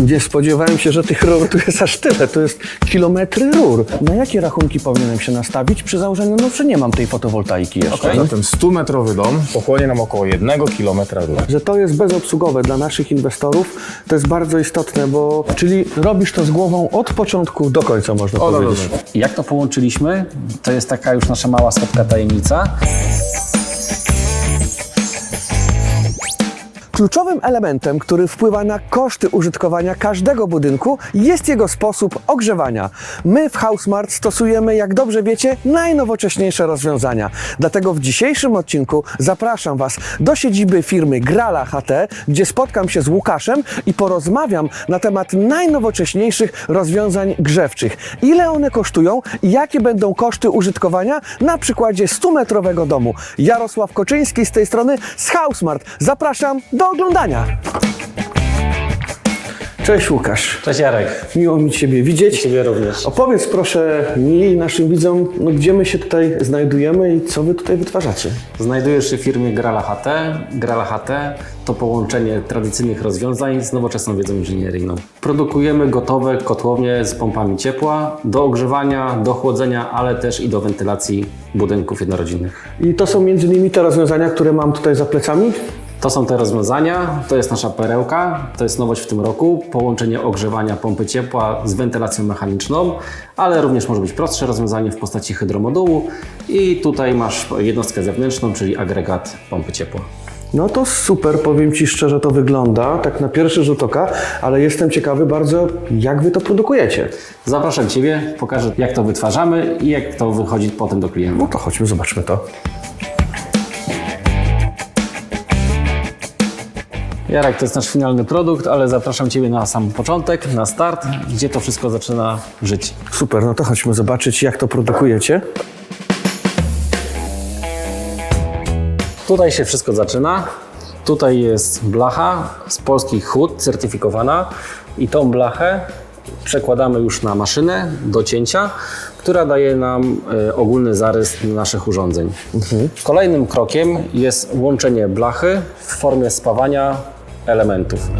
Nie spodziewałem się, że tych rur tu jest aż tyle. To jest kilometry rur. Na jakie rachunki powinienem się nastawić przy założeniu, no, że nie mam tej fotowoltaiki jeszcze? Zatem 100-metrowy dom pochłonie nam około 1 km rur. Że to jest bezobsługowe dla naszych inwestorów, to jest bardzo istotne, bo czyli robisz to z głową od początku do końca, można O, powiedzieć. dobrze. Jak to połączyliśmy? To jest taka już nasza mała słodka tajemnica. Kluczowym elementem, który wpływa na koszty użytkowania każdego budynku, jest jego sposób ogrzewania. My w HouseMart stosujemy, jak dobrze wiecie, najnowocześniejsze rozwiązania. Dlatego w dzisiejszym odcinku zapraszam Was do siedziby firmy Grala HT, gdzie spotkam się z Łukaszem i porozmawiam na temat najnowocześniejszych rozwiązań grzewczych. Ile one kosztują i jakie będą koszty użytkowania na przykładzie 100-metrowego domu. Jarosław Koczyński z tej strony z HouseMart. Zapraszam do oglądania. Cześć Łukasz. Cześć Jarek. Miło mi Ciebie widzieć. Ciebie również. Opowiedz proszę mi i naszym widzom, no, gdzie my się tutaj znajdujemy i co Wy tutaj wytwarzacie. Znajdujesz się w firmie Grala HT. Grala HT to połączenie tradycyjnych rozwiązań z nowoczesną wiedzą inżynieryjną. Produkujemy gotowe kotłownie z pompami ciepła do ogrzewania, do chłodzenia, ale też i do wentylacji budynków jednorodzinnych. I to są między innymi te rozwiązania, które mam tutaj za plecami. To są te rozwiązania, to jest nasza perełka, to jest nowość w tym roku, połączenie ogrzewania pompy ciepła z wentylacją mechaniczną, ale również może być prostsze rozwiązanie w postaci hydromodułu i tutaj masz jednostkę zewnętrzną, czyli agregat pompy ciepła. No to super, powiem Ci szczerze, to wygląda tak na pierwszy rzut oka, ale jestem ciekawy bardzo, jak Wy to produkujecie. Zapraszam Ciebie, pokażę jak to wytwarzamy i jak to wychodzi potem do klienta. No to chodźmy, zobaczmy to. Jarek, to jest nasz finalny produkt, ale zapraszam Ciebie na sam początek, na start, gdzie to wszystko zaczyna żyć. Super, no to chodźmy zobaczyć, jak to produkujecie. Tutaj się wszystko zaczyna. Tutaj jest blacha z polskich hut certyfikowana i tą blachę przekładamy już na maszynę do cięcia, która daje nam e, ogólny zarys naszych urządzeń. Kolejnym krokiem jest łączenie blachy w formie spawania elementów.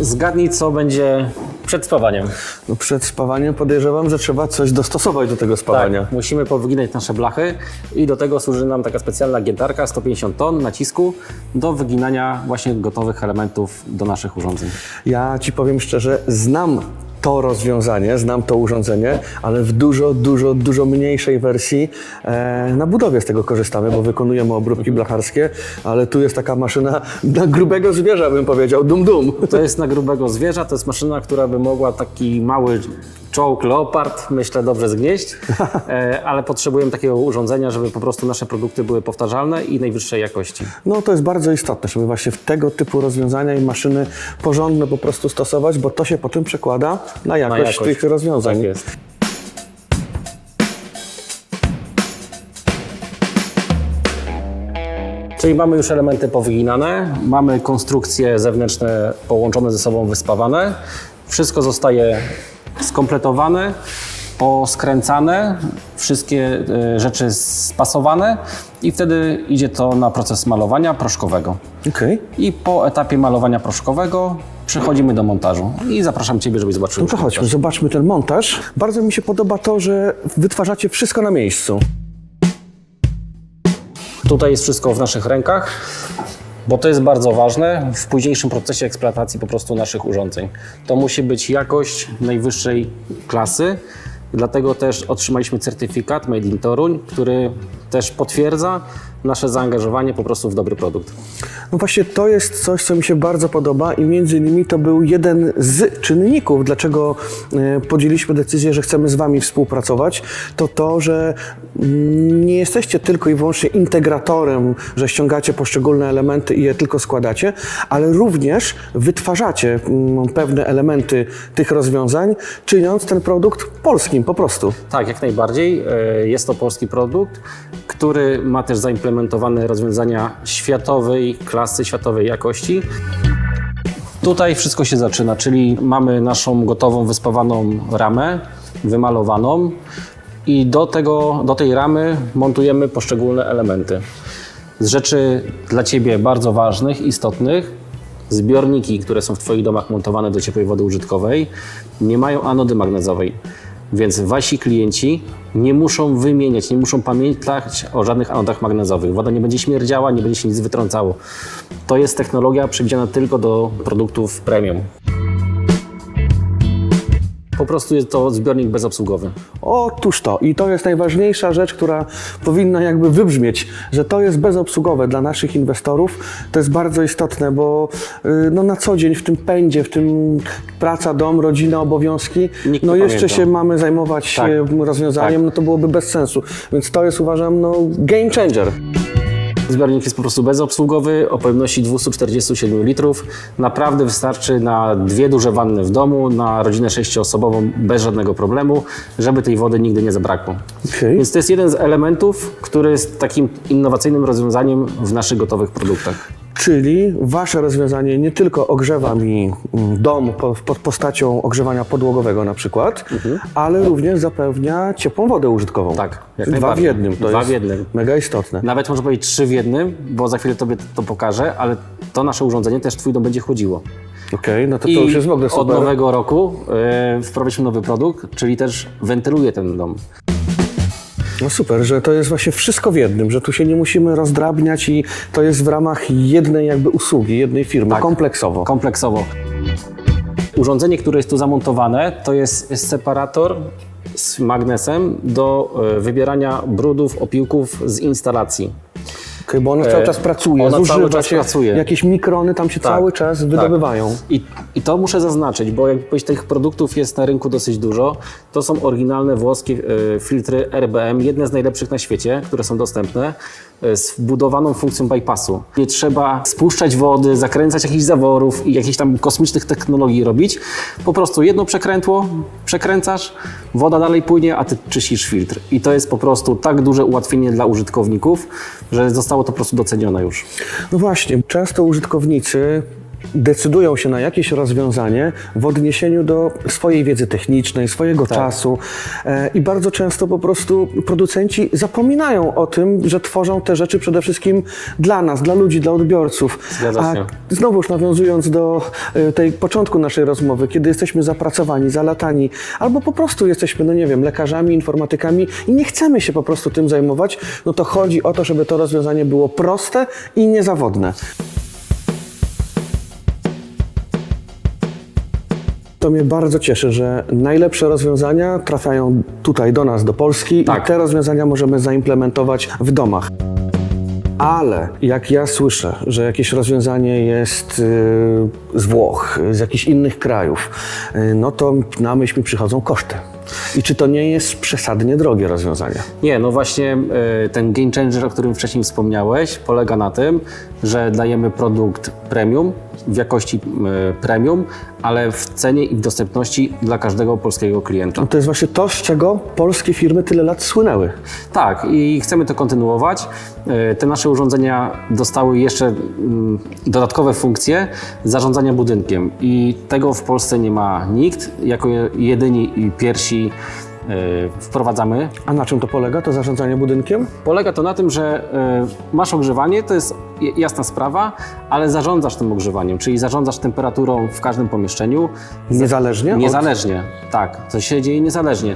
Zgadnij, co będzie przed spawaniem. No przed spawaniem podejrzewam, że trzeba coś dostosować do tego spawania. Tak, musimy powyginać nasze blachy i do tego służy nam taka specjalna giętarka 150 ton nacisku do wyginania właśnie gotowych elementów do naszych urządzeń. Ja Ci powiem szczerze, znam to rozwiązanie, znam to urządzenie, ale w dużo, dużo, dużo mniejszej wersji e, na budowie z tego korzystamy, bo wykonujemy obróbki blacharskie, ale tu jest taka maszyna na grubego zwierza, bym powiedział, dum dum. To jest na grubego zwierza, to jest maszyna, która by mogła taki mały czołg leopard, myślę, dobrze zgnieść, e, ale potrzebujemy takiego urządzenia, żeby po prostu nasze produkty były powtarzalne i najwyższej jakości. No to jest bardzo istotne, żeby właśnie w tego typu rozwiązania i maszyny porządne po prostu stosować, bo to się potem przekłada na jakość, Na jakość. tych rozwiązań. Tak jest. Czyli mamy już elementy powyginane, mamy konstrukcje zewnętrzne połączone ze sobą, wyspawane. Wszystko zostaje skompletowane, poskręcane, wszystkie e, rzeczy spasowane i wtedy idzie to na proces malowania proszkowego. Okej. I po etapie malowania proszkowego przechodzimy do montażu. I zapraszam Ciebie, żebyś zobaczył. No to chodźmy, zobaczmy ten montaż. Bardzo mi się podoba to, że wytwarzacie wszystko na miejscu. Tutaj jest wszystko w naszych rękach, bo to jest bardzo ważne w późniejszym procesie eksploatacji po prostu naszych urządzeń. To musi być jakość najwyższej klasy, dlatego też otrzymaliśmy certyfikat Made in Toruń, który też potwierdza nasze zaangażowanie po prostu w dobry produkt. No właśnie to jest coś, co mi się bardzo podoba i między innymi to był jeden z czynników, dlaczego e, podjęliśmy decyzję, że chcemy z Wami współpracować, to to, że nie jesteście tylko i wyłącznie integratorem, że ściągacie poszczególne elementy i je tylko składacie, ale również wytwarzacie mm, pewne elementy tych rozwiązań, czyniąc ten produkt polskim po prostu. Tak, jak najbardziej. E, Jest to polski produkt, który ma też zaimplementowane rozwiązania światowej klasy, światowej jakości. Tutaj wszystko się zaczyna, czyli mamy naszą gotową, wyspawaną ramę, wymalowaną i do, tego, do tej ramy montujemy poszczególne elementy. Z rzeczy dla Ciebie bardzo ważnych, istotnych, zbiorniki, które są w Twoich domach montowane do ciepłej wody użytkowej, nie mają anody magnezowej. Więc wasi klienci nie muszą wymieniać, nie muszą pamiętać o żadnych anodach magnezowych. Woda nie będzie śmierdziała, nie będzie się nic wytrącało. To jest technologia przewidziana tylko do produktów premium. Po prostu jest to zbiornik bezobsługowy. Otóż to. I to jest najważniejsza rzecz, która powinna jakby wybrzmieć, że to jest bezobsługowe dla naszych inwestorów. To jest bardzo istotne, bo y, no, na co dzień w tym pędzie, w tym praca, dom, rodzina, obowiązki, Nikt no nie jeszcze pamięta. się mamy zajmować Tak. e, rozwiązaniem, Tak. no to byłoby bez sensu. Więc to jest uważam no, game changer. Zbiornik jest po prostu bezobsługowy o pojemności 247 litrów. Naprawdę wystarczy na dwie duże wanny w domu, na rodzinę sześcioosobową bez żadnego problemu, żeby tej wody nigdy nie zabrakło. Okej. Więc to jest jeden z elementów, który jest takim innowacyjnym rozwiązaniem w naszych gotowych produktach. Czyli wasze rozwiązanie nie tylko ogrzewa mi mm, dom po- pod postacią ogrzewania podłogowego na przykład, ale również zapewnia ciepłą wodę użytkową. Mhm. Tak, Dwa w jednym. To Dwa jest w jednym. mega istotne. Nawet można powiedzieć trzy w jednym, bo za chwilę Tobie to pokażę, ale to nasze urządzenie też Twój dom będzie chłodziło. Okej, no to to I już jest w ogóle od super. nowego roku e, wprowadziliśmy nowy produkt, czyli też wentyluje ten dom. No super, że to jest właśnie wszystko w jednym, że tu się nie musimy rozdrabniać i to jest w ramach jednej jakby usługi, jednej firmy, Tak. kompleksowo. kompleksowo. Urządzenie, które jest tu zamontowane, to jest separator z magnesem do e, wybierania brudów, opiłków z instalacji. Bo ona cały czas pracuje, E, ona zużywa cały czas się, pracuje. jakieś mikrony tam się Tak, cały czas wydobywają. I, I to muszę zaznaczyć, bo jak powiedzieć, tych produktów jest na rynku dosyć dużo. To są oryginalne włoskie e, filtry RBM, jedne z najlepszych na świecie, które są dostępne, e, z wbudowaną funkcją bypassu. Nie trzeba spuszczać wody, zakręcać jakichś zaworów i jakichś tam kosmicznych technologii robić. Po prostu jedno przekrętło, przekręcasz, woda dalej płynie, a ty czyścisz filtr. I to jest po prostu tak duże ułatwienie dla użytkowników, że zostało to po prostu docenione już. No właśnie, często użytkownicy decydują się na jakieś rozwiązanie w odniesieniu do swojej wiedzy technicznej, swojego Tak. czasu e, i bardzo często po prostu producenci zapominają o tym, że tworzą te rzeczy przede wszystkim dla nas, dla ludzi, dla odbiorców. A znowuż nawiązując do e, tej początku naszej rozmowy, kiedy jesteśmy zapracowani, zalatani, albo po prostu jesteśmy, no nie wiem, lekarzami, informatykami i nie chcemy się po prostu tym zajmować, no to chodzi o to, żeby to rozwiązanie było proste i niezawodne. To mnie bardzo cieszy, że najlepsze rozwiązania trafiają tutaj do nas, do Polski Tak. i te rozwiązania możemy zaimplementować w domach. Ale jak ja słyszę, że jakieś rozwiązanie jest y, z Włoch, z jakichś innych krajów, y, no to na myśl mi przychodzą koszty. I czy to nie jest przesadnie drogie rozwiązanie? Nie, no właśnie e, ten game changer, o którym wcześniej wspomniałeś, polega na tym, że dajemy produkt premium, w jakości premium, ale w cenie i w dostępności dla każdego polskiego klienta. No to jest właśnie to, z czego polskie firmy tyle lat słynęły. Tak, i chcemy to kontynuować. E, Te nasze urządzenia dostały jeszcze dodatkowe funkcje zarządzania budynkiem i tego w Polsce nie ma nikt. Jako je- jedyni i pierwsi wprowadzamy A na czym to polega, to zarządzanie budynkiem? Polega to na tym, że e, masz ogrzewanie, to jest jasna sprawa, ale zarządzasz tym ogrzewaniem, czyli zarządzasz temperaturą w każdym pomieszczeniu. Niezależnie? od- Niezależnie, tak, to się dzieje niezależnie.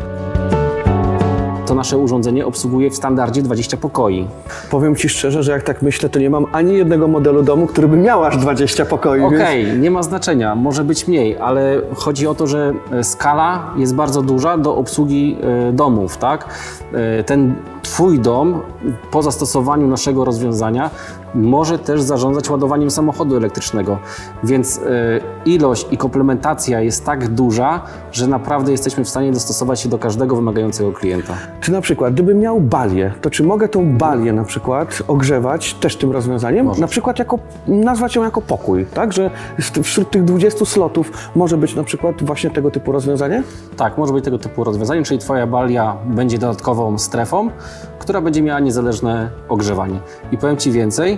Nasze urządzenie obsługuje w standardzie 20 pokoi. Powiem Ci szczerze, że jak tak myślę, to nie mam ani jednego modelu domu, który by miał aż 20 pokoi. więc- Okej, nie ma znaczenia, może być mniej, ale chodzi o to, że e, skala jest bardzo duża do obsługi e, domów, tak? E, Ten Twój dom po zastosowaniu naszego rozwiązania może też zarządzać ładowaniem samochodu elektrycznego, więc e, ilość i komplementacja jest tak duża, że naprawdę jesteśmy w stanie dostosować się do każdego wymagającego klienta. Czy na przykład, gdybym miał balię, to czy mogę tą balię na przykład ogrzewać też tym rozwiązaniem? Możesz. Na przykład jako, nazwać ją jako pokój, tak? Że wśród tych 20 slotów może być na przykład właśnie tego typu rozwiązanie? Tak, może być tego typu rozwiązanie, czyli Twoja balia będzie dodatkową strefą, która będzie miała niezależne ogrzewanie. I powiem Ci więcej,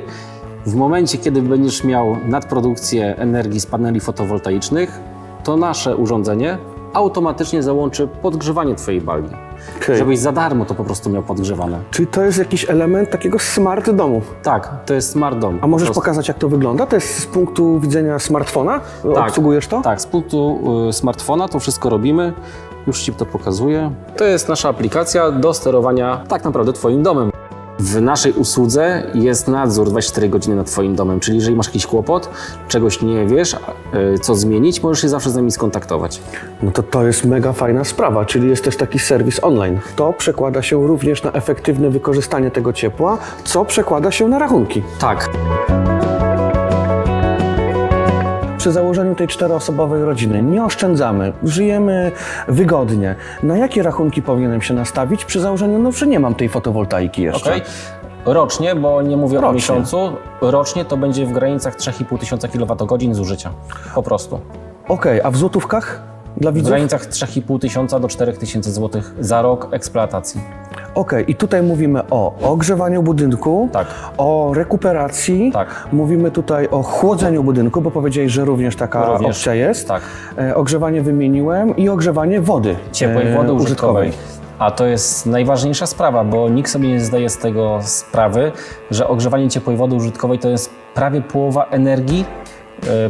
w momencie, kiedy będziesz miał nadprodukcję energii z paneli fotowoltaicznych, to nasze urządzenie automatycznie załączy podgrzewanie Twojej bali. Okej. żebyś za darmo to po prostu miał podgrzewane. Czyli to jest jakiś element takiego smart domu. Tak, to jest smart dom. A możesz prostu. pokazać, jak to wygląda? To jest z punktu widzenia smartfona? Tak. Obsługujesz to? Tak, z punktu y, smartfona to wszystko robimy. Już Ci to pokazuję. To jest nasza aplikacja do sterowania tak naprawdę Twoim domem. W naszej usłudze jest nadzór 24 godziny nad Twoim domem, czyli jeżeli masz jakiś kłopot, czegoś nie wiesz, y, co zmienić, możesz się zawsze z nami skontaktować. No to to jest mega fajna sprawa, czyli jest też taki serwis online. To przekłada się również na efektywne wykorzystanie tego ciepła, co przekłada się na rachunki. Tak, Przy założeniu tej czteroosobowej rodziny nie oszczędzamy, żyjemy wygodnie. Na jakie rachunki powinienem się nastawić przy założeniu, no że nie mam tej fotowoltaiki jeszcze? Okej. Rocznie, bo nie mówię o Rocznie. miesiącu, rocznie to będzie w granicach 3,5 tysiąca kWh zużycia. Po prostu. Okej, a w złotówkach dla W widzów? granicach 3,5 tysiąca do 4 tysięcy złotych za rok eksploatacji. Okej, i tutaj mówimy o ogrzewaniu budynku, Tak. o rekuperacji, Tak. mówimy tutaj o chłodzeniu budynku, bo powiedziałeś, że również taka Również, opcja jest. tak. E, ogrzewanie wymieniłem i ogrzewanie wody. ciepłej e, wody użytkowej. A to jest najważniejsza sprawa, bo nikt sobie nie zdaje z tego sprawy, że ogrzewanie ciepłej wody użytkowej to jest prawie połowa energii e,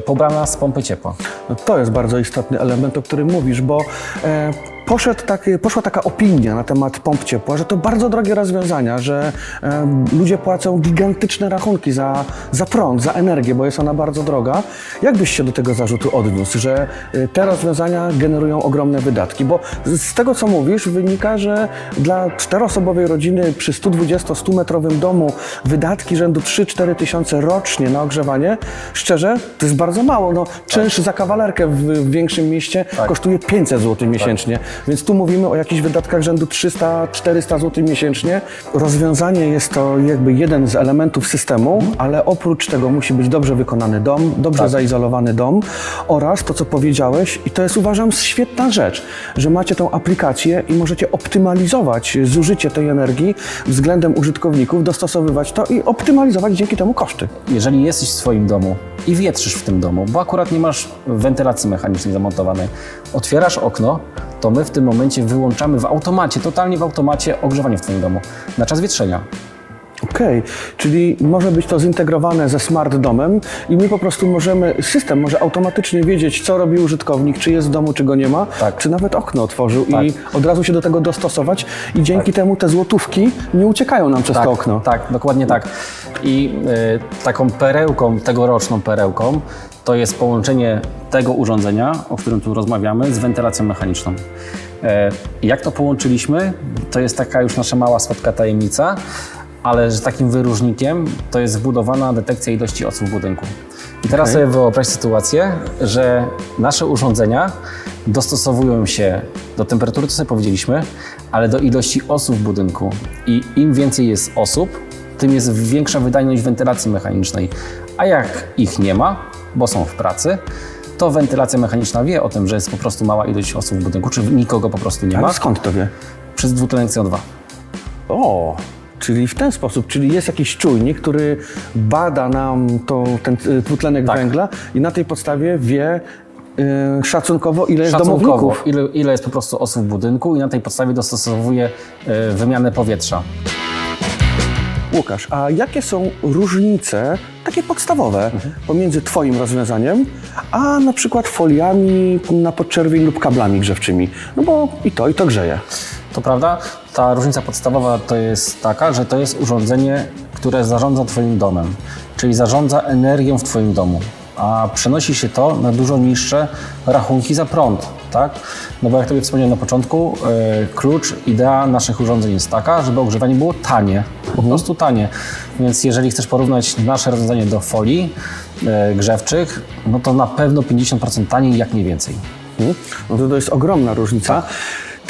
pobrana z pompy ciepła. No to jest bardzo istotny element, o którym mówisz, bo e, poszedł taki, poszła taka opinia na temat pomp ciepła, że to bardzo drogie rozwiązania, że e, ludzie płacą gigantyczne rachunki za, za prąd, za energię, bo jest ona bardzo droga. Jak byś się do tego zarzutu odniósł, że e, te rozwiązania generują ogromne wydatki? Bo z z tego, co mówisz, wynika, że dla czteroosobowej rodziny przy 120-100 metrowym domu wydatki rzędu 3-4 tysiące rocznie na ogrzewanie, szczerze, to jest bardzo mało. No, czynsz za kawalerkę w, w większym mieście kosztuje 500 zł miesięcznie, więc tu mówimy o jakichś wydatkach rzędu 300-400 zł miesięcznie. Rozwiązanie jest to jakby jeden z elementów systemu, ale oprócz tego musi być dobrze wykonany dom, dobrze zaizolowany dom oraz to, co powiedziałeś, i to jest uważam świetna rzecz, że macie tą aplikację i możecie optymalizować zużycie tej energii względem użytkowników, dostosowywać to i optymalizować dzięki temu koszty. Jeżeli jesteś w swoim domu i wietrzysz w tym domu, bo akurat nie masz wentylacji mechanicznej zamontowanej, otwierasz okno, to my w tym momencie wyłączamy w automacie, totalnie w automacie ogrzewanie w Twoim domu na czas wietrzenia. Okej, czyli może być to zintegrowane ze smart domem i my po prostu możemy, system może automatycznie wiedzieć, co robi użytkownik, czy jest w domu, czy go nie ma, Tak. czy nawet okno otworzył Tak. i od razu się do tego dostosować i dzięki temu te złotówki nie uciekają nam przez tak, to okno. Tak, dokładnie tak. I y, taką perełką, tegoroczną perełką, to jest połączenie tego urządzenia, o którym tu rozmawiamy, z wentylacją mechaniczną. E, jak to połączyliśmy, to jest taka już nasza mała słodka tajemnica, ale że takim wyróżnikiem to jest wbudowana detekcja ilości osób w budynku. I teraz Okej. sobie wyobraź sytuację, że nasze urządzenia dostosowują się do temperatury, co sobie powiedzieliśmy, ale do ilości osób w budynku. I im więcej jest osób, tym jest większa wydajność wentylacji mechanicznej. A jak ich nie ma, bo są w pracy, to wentylacja mechaniczna wie o tym, że jest po prostu mała ilość osób w budynku, czy nikogo po prostu nie ma, Ale skąd to wie? przez dwutlenek CO2. O, czyli w ten sposób, czyli jest jakiś czujnik, który bada nam to, ten y, dwutlenek Tak. węgla i na tej podstawie wie y, szacunkowo, ile jest Szacunkowo, domowników. ile, ile jest po prostu osób w budynku i na tej podstawie dostosowuje y, wymianę powietrza. Łukasz, a jakie są różnice, takie podstawowe, pomiędzy Twoim rozwiązaniem, a na przykład foliami na podczerwień lub kablami grzewczymi? No bo i to, i to grzeje. To prawda, ta różnica podstawowa to jest taka, że to jest urządzenie, które zarządza Twoim domem, czyli zarządza energią w Twoim domu, a przenosi się to na dużo niższe rachunki za prąd, tak? No bo jak Tobie wspomniałem na początku, e, klucz, idea naszych urządzeń jest taka, żeby ogrzewanie było tanie, po prostu tanie. Więc jeżeli chcesz porównać nasze rozwiązanie do folii e, grzewczych, no to na pewno 50% taniej, jak nie więcej. Mhm. No to, to jest ogromna różnica.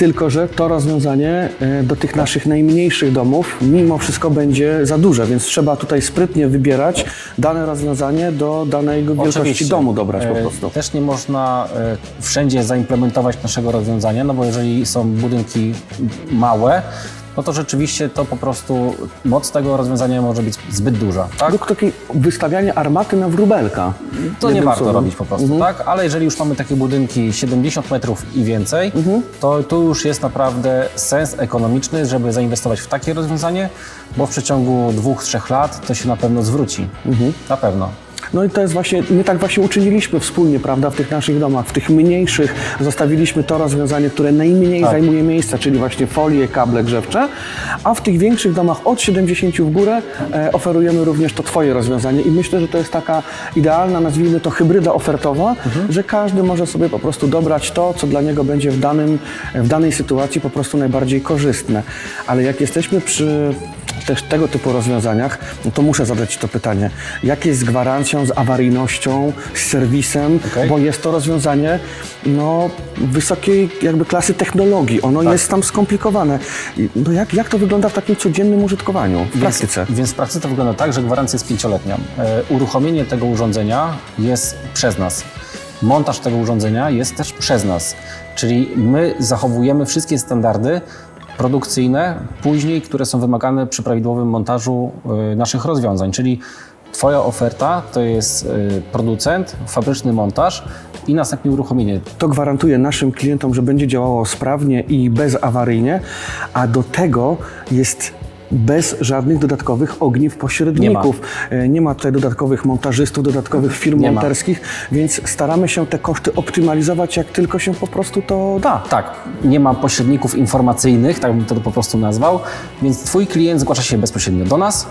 Tylko, że to rozwiązanie e, do tych naszych najmniejszych domów mimo wszystko będzie za duże, więc trzeba tutaj sprytnie wybierać dane rozwiązanie do danej wielkości Oczywiście. domu dobrać po E, prostu. Też nie można e, wszędzie zaimplementować naszego rozwiązania, no bo jeżeli są budynki małe, no to rzeczywiście to po prostu moc tego rozwiązania może być zbyt duża. Tak? Lub takie wystawianie armaty na wróbelka. To nie warto słowem. robić po prostu, tak? Ale jeżeli już mamy takie budynki 70 metrów i więcej, Mhm. to tu już jest naprawdę sens ekonomiczny, żeby zainwestować w takie rozwiązanie, bo w przeciągu dwóch, trzech lat to się na pewno zwróci. Mhm. Na pewno. No i to jest właśnie, my tak właśnie uczyniliśmy wspólnie, prawda, w tych naszych domach. W tych mniejszych zostawiliśmy to rozwiązanie, które najmniej Tak. zajmuje miejsca, czyli właśnie folie, kable grzewcze, a w tych większych domach od 70 w górę e, oferujemy również to Twoje rozwiązanie i myślę, że to jest taka idealna, nazwijmy to hybryda ofertowa, że każdy może sobie po prostu dobrać to, co dla niego będzie w, danym, w danej sytuacji po prostu najbardziej korzystne. Ale jak jesteśmy przy też tego typu rozwiązaniach, no to muszę zadać Ci to pytanie. Jak jest z gwarancją, z awaryjnością, z serwisem, Okej. bo jest to rozwiązanie no, wysokiej jakby klasy technologii. Ono Tak. jest tam skomplikowane. I, No jak, jak to wygląda w takim codziennym użytkowaniu, w praktyce? Więc, więc w praktyce wygląda tak, że gwarancja jest pięcioletnia. E, uruchomienie tego urządzenia jest przez nas. Montaż tego urządzenia jest też przez nas. Czyli my zachowujemy wszystkie standardy produkcyjne później, które są wymagane przy prawidłowym montażu e, naszych rozwiązań. Czyli Twoja oferta to jest e, producent, fabryczny montaż i następnie uruchomienie. To gwarantuje naszym klientom, że będzie działało sprawnie i bezawaryjnie, a do tego jest bez żadnych dodatkowych ogniw pośredników. E, Nie ma tutaj dodatkowych montażystów, dodatkowych firm Nie ma. monterskich, więc staramy się te koszty optymalizować jak tylko się po prostu to da. Tak, nie ma pośredników informacyjnych, tak bym to po prostu nazwał, więc Twój klient zgłasza się bezpośrednio do nas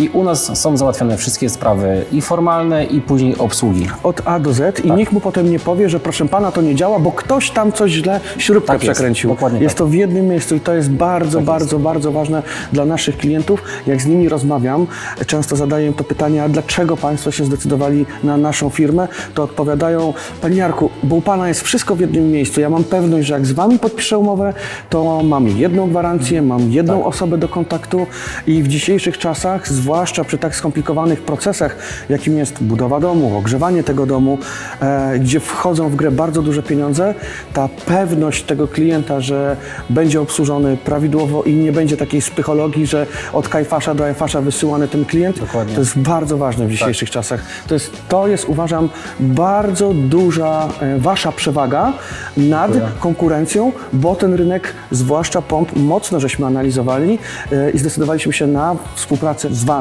i u nas są załatwiane wszystkie sprawy i formalne, i później obsługi. Od A do Z Tak. i nikt mu potem nie powie, że proszę pana to nie działa, bo ktoś tam coś źle śrubkę Tak jest, przekręcił. dokładnie jest tak. to w jednym miejscu i to jest bardzo, bardzo, bardzo ważne dla naszych klientów. Jak z nimi rozmawiam, często zadaję im to pytanie, a dlaczego państwo się zdecydowali na naszą firmę, to odpowiadają, panie Jarku, bo u pana jest wszystko w jednym miejscu. Ja mam pewność, że jak z wami podpiszę umowę, to mam jedną gwarancję, mam jedną Tak. osobę do kontaktu i w dzisiejszych czasach, zwłaszcza przy tak skomplikowanych procesach, jakim jest budowa domu, ogrzewanie tego domu, e, gdzie wchodzą w grę bardzo duże pieniądze, ta pewność tego klienta, że będzie obsłużony prawidłowo i nie będzie takiej spychologii, że od kajfasza do ajfasza wysyłany ten klient, Dokładnie. to jest bardzo ważne w dzisiejszych czasach. To jest, to jest, uważam, bardzo duża e, wasza przewaga nad Dziękuję. konkurencją, bo ten rynek, zwłaszcza pomp, mocno żeśmy analizowali e, i zdecydowaliśmy się na współpracę z Wami,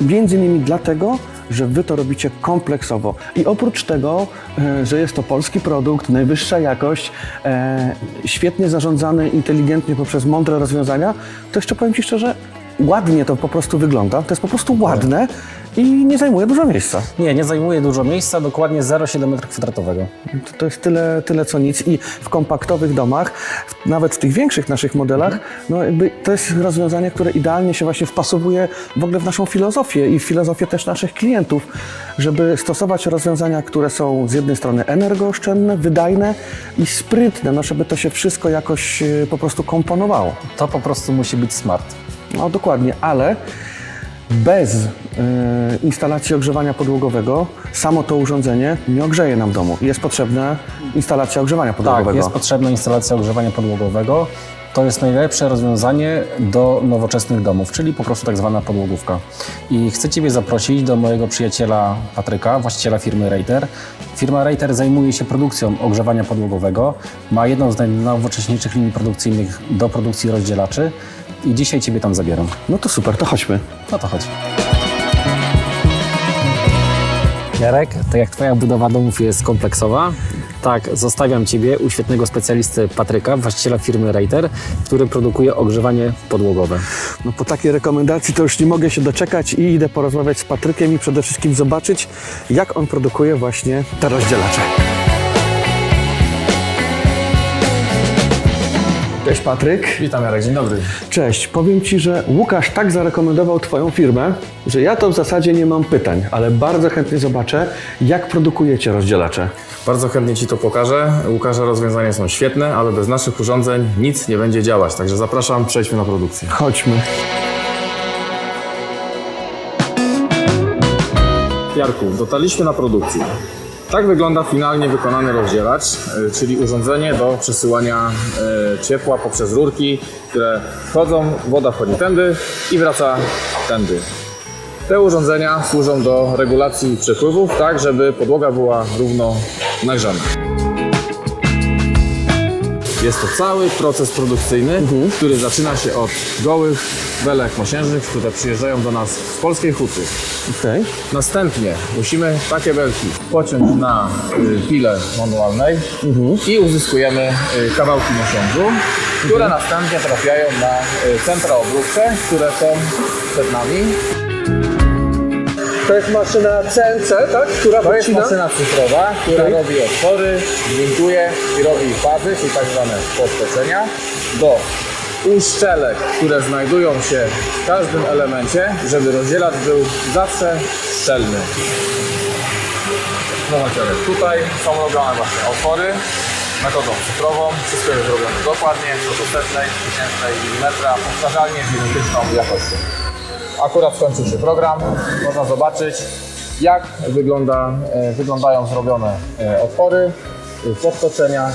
między innymi dlatego, że Wy to robicie kompleksowo. I oprócz tego, e, że jest to polski produkt, najwyższa jakość, e, świetnie zarządzany, inteligentnie poprzez mądre rozwiązania, to jeszcze powiem Ci szczerze, ładnie to po prostu wygląda. To jest po prostu ładne i nie zajmuje dużo miejsca. Nie, nie zajmuje dużo miejsca, dokładnie 0,7 m2. To, to jest tyle, tyle co nic i w kompaktowych domach, w, nawet w tych większych naszych modelach, no jakby to jest rozwiązanie, które idealnie się właśnie wpasowuje w ogóle w naszą filozofię i w filozofię też naszych klientów, żeby stosować rozwiązania, które są z jednej strony energooszczędne, wydajne i sprytne, no żeby to się wszystko jakoś e, po prostu komponowało. To po prostu musi być smart. No dokładnie, ale bez e, instalacji ogrzewania podłogowego samo to urządzenie nie ogrzeje nam domu. Jest potrzebna instalacja ogrzewania podłogowego. Tak, jest potrzebna instalacja ogrzewania podłogowego. To jest najlepsze rozwiązanie do nowoczesnych domów, czyli po prostu tak zwana podłogówka. I chcę Ciebie zaprosić do mojego przyjaciela Patryka, właściciela firmy Reiter. Firma Reiter zajmuje się produkcją ogrzewania podłogowego. Ma jedną z najnowocześniejszych linii produkcyjnych do produkcji rozdzielaczy i dzisiaj Ciebie tam zabieram. No to super, to chodźmy. No to chodź. Jarek, tak jak Twoja budowa domów jest kompleksowa, tak zostawiam Ciebie u świetnego specjalisty Patryka, właściciela firmy Reiter, który produkuje ogrzewanie podłogowe. No po takiej rekomendacji to już nie mogę się doczekać i idę porozmawiać z Patrykiem i przede wszystkim zobaczyć, jak on produkuje właśnie te rozdzielacze. Cześć Patryk. Witam Jarek, dzień dobry. Cześć, powiem Ci, że Łukasz tak zarekomendował Twoją firmę, że ja to w zasadzie nie mam pytań, ale bardzo chętnie zobaczę, jak produkujecie rozdzielacze. Bardzo chętnie Ci to pokażę. Łukasze rozwiązania są świetne, ale bez naszych urządzeń nic nie będzie działać. Także zapraszam, przejdźmy na produkcję. Chodźmy. Jarku, dotarliśmy na produkcję. Tak wygląda finalnie wykonany rozdzielacz, y, czyli urządzenie do przesyłania y, ciepła poprzez rurki, które wchodzą, woda wchodzi tędy i wraca tędy. Te urządzenia służą do regulacji przepływów, tak żeby podłoga była równo nagrzana. Jest to cały proces produkcyjny, który zaczyna się od gołych belek mosiężnych, które przyjeżdżają do nas z polskiej huty. Okej. Następnie musimy takie belki pociąć na y, pile manualnej i uzyskujemy y, kawałki mosiądzu, które następnie trafiają na y, centra obróbcze, które są przed nami. To jest maszyna CNC, tak? Która To jest podcina? maszyna cyfrowa, która robi otwory, gwintuje i robi fazy, czyli tak zwane podtoczenia, do uszczelek, które znajdują się w każdym elemencie, żeby rozdzielacz był zawsze szczelny. Zobaczcie, tutaj są robione właśnie otwory metodą cyfrową. Wszystko jest robione dokładnie, do setnej, tysięcznej milimetra, powtarzalnie z identyczną jakością. Akurat skończył się program, można zobaczyć jak wygląda, e, wyglądają zrobione e, otwory, e, podtoczenia.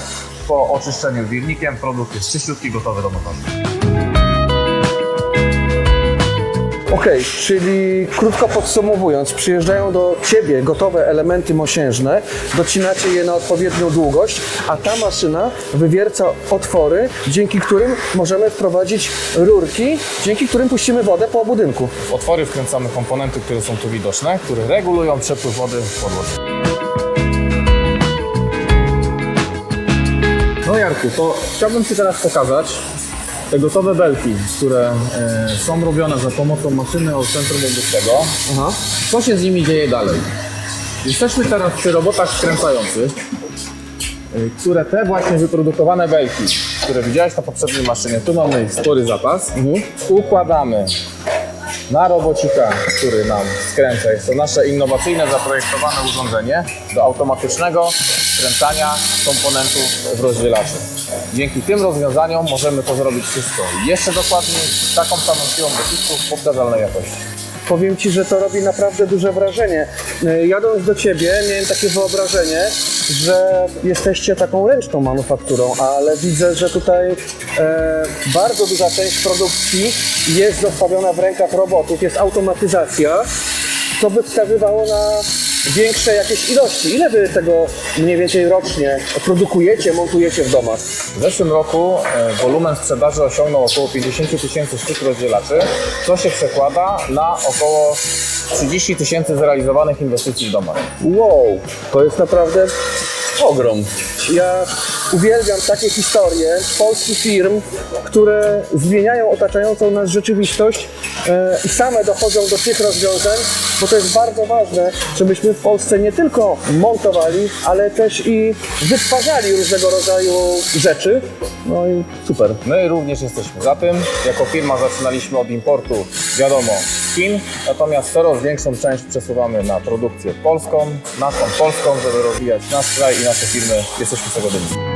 Po oczyszczeniu wirnikiem produkt jest czyściutki, gotowy do montażu. Okej, czyli krótko podsumowując, przyjeżdżają do Ciebie gotowe elementy mosiężne, docinacie je na odpowiednią długość, a ta maszyna wywierca otwory, dzięki którym możemy wprowadzić rurki, dzięki którym puścimy wodę po budynku. W otwory wkręcamy komponenty, które są tu widoczne, które regulują przepływ wody w podłodze. No Jarku, to chciałbym Ci teraz pokazać te gotowe belki, które e, są robione za pomocą maszyny od centrum. Aha. Co się z nimi dzieje dalej? Jesteśmy teraz przy robotach skręcających, y, które te właśnie wyprodukowane belki, które widziałeś na poprzedniej maszynie, tu mamy ich spory zapas, układamy na robocika, który nam skręca. Jest to nasze innowacyjne, zaprojektowane urządzenie do automatycznego skręcania komponentów w rozdzielaczu. Dzięki tym rozwiązaniom możemy to zrobić wszystko jeszcze dokładniej, z taką samą siłą docisków, w powtarzalnej jakości. Powiem Ci, że to robi naprawdę duże wrażenie. E, Jadąc do Ciebie miałem takie wyobrażenie, że jesteście taką ręczną manufakturą, ale widzę, że tutaj e, bardzo duża część produkcji jest zostawiona w rękach robotów, jest automatyzacja, co by wskazywało na większe jakieś ilości. Ile Wy tego mniej więcej rocznie produkujecie, montujecie w domach? W zeszłym roku e, wolumen sprzedaży osiągnął około 50 tysięcy sztuk rozdzielaczy, co się przekłada na około 30 tysięcy zrealizowanych inwestycji w domach. Wow, to jest naprawdę ogrom. Ja uwielbiam takie historie polskich firm, które zmieniają otaczającą nas rzeczywistość e, i same dochodzą do tych rozwiązań, bo to jest bardzo ważne, żebyśmy w Polsce nie tylko montowali, ale też i wytwarzali różnego rodzaju rzeczy. No i super. My również jesteśmy za tym. Jako firma zaczynaliśmy od importu, wiadomo, z Chin, natomiast coraz większą część przesuwamy na produkcję polską, naszą polską, żeby rozwijać nasz kraj i nasze firmy. Z tego dumni.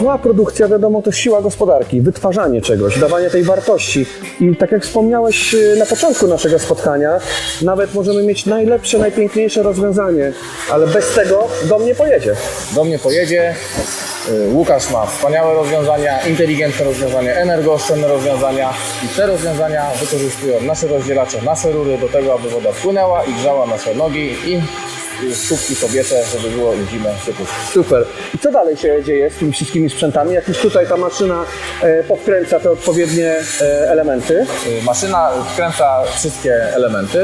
Była produkcja, wiadomo, to siła gospodarki, wytwarzanie czegoś, dawanie tej wartości. I tak jak wspomniałeś y, na początku naszego spotkania, nawet możemy mieć najlepsze, najpiękniejsze rozwiązanie, ale bez tego dom nie pojedzie. Do mnie pojedzie. Y, Łukasz ma wspaniałe rozwiązania, inteligentne rozwiązania, energooszczędne rozwiązania i te rozwiązania wykorzystują nasze rozdzielacze, nasze rury do tego, aby woda płynęła i grzała nasze nogi i stópki kobiece, żeby było im zimę ciepło. Super. I co dalej się dzieje z tymi wszystkimi sprzętami? Jak już tutaj ta maszyna e, podkręca te odpowiednie e, elementy. Y, Maszyna wkręca wszystkie elementy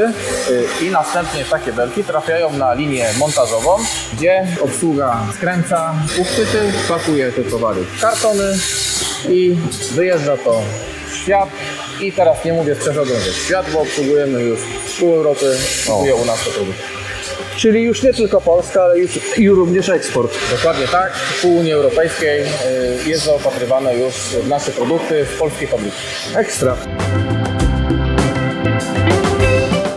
y, i następnie takie belki trafiają na linię montażową, gdzie obsługa skręca uchwyty, pakuje te towary w kartony i wyjeżdża to w świat. I teraz nie mówię że w świat, bo obsługujemy już pół Europy, kupuje u nas produkty. Czyli już nie tylko Polska, ale już i również eksport. Dokładnie tak, pół Unii Europejskiej y, jest zaopatrywane już w nasze produkty w polskiej fabryce. Ekstra.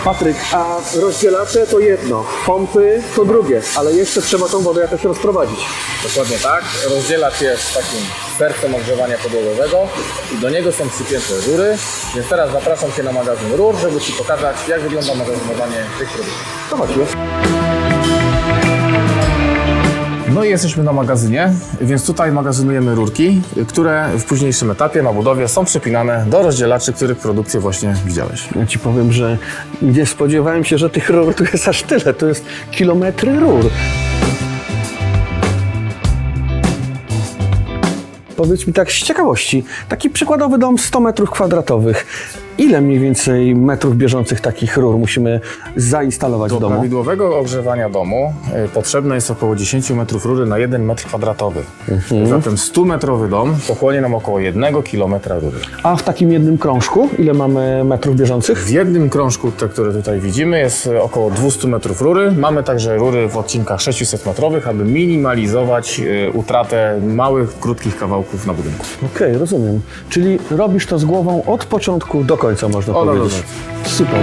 Patryk, a rozdzielacze to jedno, pompy to drugie, ale jeszcze trzeba tą wodę jakoś rozprowadzić. Dokładnie tak. Rozdzielacz jest takim sercem ogrzewania podłogowego i do niego są przypięte rury. Więc teraz zapraszam Cię na magazyn rur, żeby Ci pokazać, jak wygląda magazynowanie tych produktów. To chodźmy. No i jesteśmy na magazynie, więc tutaj magazynujemy rurki, które w późniejszym etapie na budowie są przypinane do rozdzielaczy, których produkcję właśnie widziałeś. Ja ci powiem, że nie spodziewałem się, że tych rur tu jest aż tyle. To jest kilometry rur. Powiedz mi tak z ciekawości, taki przykładowy dom 100 metrów kwadratowych. Ile mniej więcej metrów bieżących takich rur musimy zainstalować Do w domu? prawidłowego ogrzewania domu y, potrzebne jest około 10 metrów rury na 1 metr kwadratowy. Zatem 100 metrowy dom pochłonie nam około 1 kilometra rury. A w takim jednym krążku ile mamy metrów bieżących? W jednym krążku, te, które tutaj widzimy, jest y, około 200 metrów rury. Mamy także rury w odcinkach 600 metrowych, aby minimalizować y, utratę małych, krótkich kawałków na budynku. Okej, rozumiem. Czyli robisz to z głową od początku do końca, można Od powiedzieć. Super.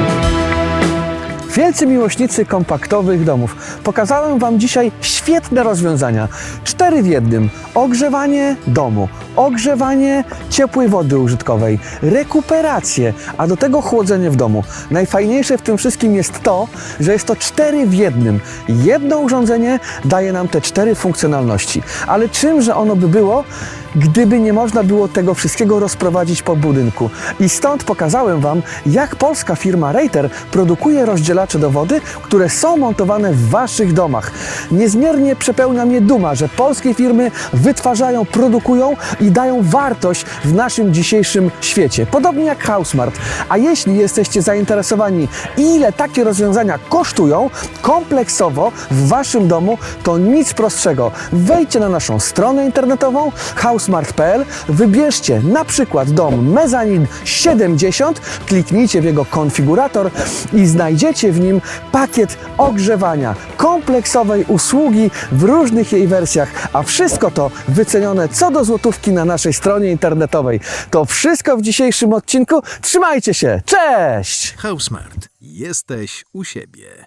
Wielcy miłośnicy kompaktowych domów, pokazałem Wam dzisiaj świetne rozwiązania. Cztery w jednym. Ogrzewanie domu, ogrzewanie ciepłej wody użytkowej, rekuperację, a do tego chłodzenie w domu. Najfajniejsze w tym wszystkim jest to, że jest to cztery w jednym. Jedno urządzenie daje nam te cztery funkcjonalności. Ale czymże ono by było, gdyby nie można było tego wszystkiego rozprowadzić po budynku. I stąd pokazałem Wam, jak polska firma Reiter produkuje rozdzielacze do wody, które są montowane w Waszych domach. Niezmiernie przepełnia mnie duma, że polskie firmy wytwarzają, produkują i dają wartość w naszym dzisiejszym świecie. Podobnie jak Housemart. A jeśli jesteście zainteresowani, ile takie rozwiązania kosztują kompleksowo w Waszym domu, to nic prostszego. Wejdźcie na naszą stronę internetową housemart.pl, wybierzcie na przykład dom Mezanin 70, kliknijcie w jego konfigurator i znajdziecie w nim pakiet ogrzewania, kompleksowej usługi w różnych jej wersjach, a wszystko to wycenione co do złotówki na naszej stronie internetowej. To wszystko w dzisiejszym odcinku. Trzymajcie się. Cześć! Housemart. Jesteś u siebie.